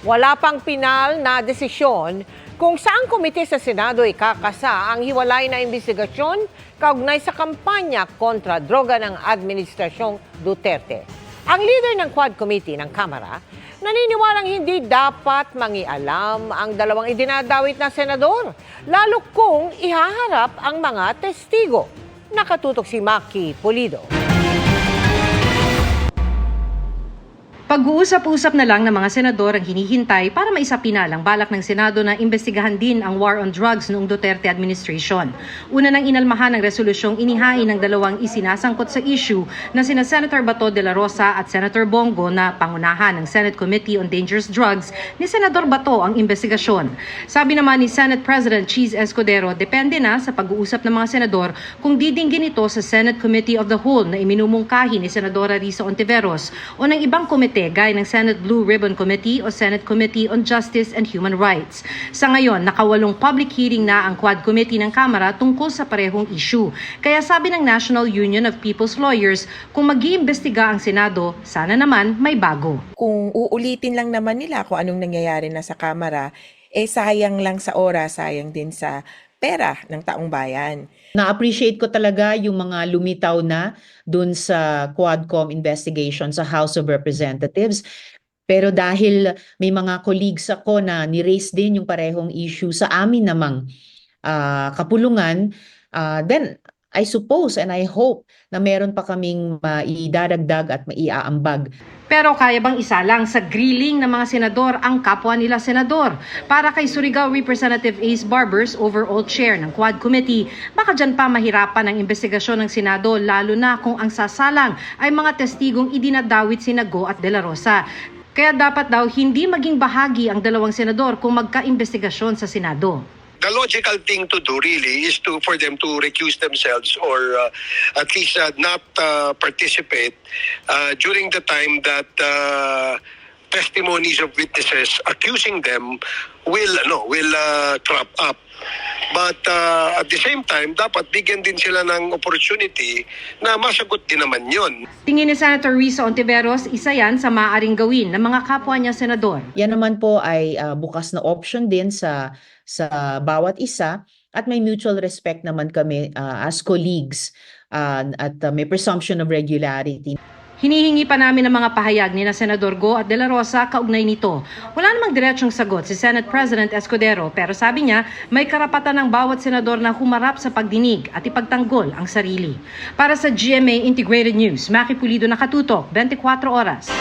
Wala pang pinal na desisyon kung saang komite sa Senado ikakasa ang hiwalay na investigasyon kaugnay sa kampanya kontra droga ng Administrasyong Duterte. Ang leader ng Quad Committee ng Kamara, naniniwalang hindi dapat mangialam ang dalawang idinadawit na senador, lalo kung ihaharap ang mga testigo. Nakatutok si Maki Pulido. Pag-uusap-usap na lang ng mga senador ang hinihintay para maisapina ang balak ng Senado na imbestigahan din ang war on drugs noong Duterte administration. Una nang inalmahan ang resolusyong inihain ng dalawang isinasangkot sa issue na sina Senator Bato de la Rosa at Senator Bongo na pangunahan ng Senate Committee on Dangerous Drugs ni Senador Bato ang investigasyon. Sabi naman ni Senate President Cheese Escudero, depende na sa pag-uusap ng mga senador kung didinggin ito sa Senate Committee of the Whole na iminumungkahi ni Senadora Risa Ontiveros o ng ibang komite gaya ng Senate Blue Ribbon Committee o Senate Committee on Justice and Human Rights. Sa ngayon, nakawalong public hearing na ang Quad Committee ng Kamara tungkol sa parehong issue. Kaya sabi ng National Union of People's Lawyers, kung mag-iimbestiga ang Senado, sana naman may bago. kung uulitin lang naman nila kung anong nangyayari na sa Kamara, eh sayang lang sa oras, sayang din sa pera ng taong bayan. Na-appreciate ko talaga yung mga lumitaw na dun sa Quadcom investigation sa House of Representatives. Pero dahil may mga colleagues ako na ni-raise din yung parehong issue sa amin namang ah, kapulungan, ah, then I suppose and I hope na meron pa kaming maidadagdag at maiaambag Pero kaya bang isa lang sa grilling ng mga senador ang kapwa nila senador? Para kay Surigao Representative Ace Barbers, overall chair ng Quad Committee, baka dyan pa mahirapan ang investigasyon ng Senado lalo na kung ang sasalang ay mga testigong idinadawit sina Go at De La Rosa. Kaya dapat daw hindi maging bahagi ang dalawang senador kung magka-investigasyon sa Senado. The logical thing to do really is to for them to recuse themselves or uh, at least uh, not uh, participate uh, during the time that uh, testimonies of witnesses accusing them will no will uh, crop up but uh, at the same time dapat bigyan din sila ng opportunity na masagot din naman yon Tingin ni Senator Risa Ontiveros, isa yan sa maaaring gawin ng mga kapwa niya senador. Yan naman po ay ah, bukas na option din sa sa bawat isa at may mutual respect naman kami ah, as colleagues ah, at ah, may presumption of regularity. Hinihingi pa namin ng mga pahayag ni na Senador Go at De La Rosa kaugnay nito. Wala namang diretsong sagot si Senate President Escudero pero sabi niya may karapatan ng bawat senador na humarap sa pagdinig at ipagtanggol ang sarili. Para sa GMA Integrated News, Maki Pulido nakatutok, 24 oras.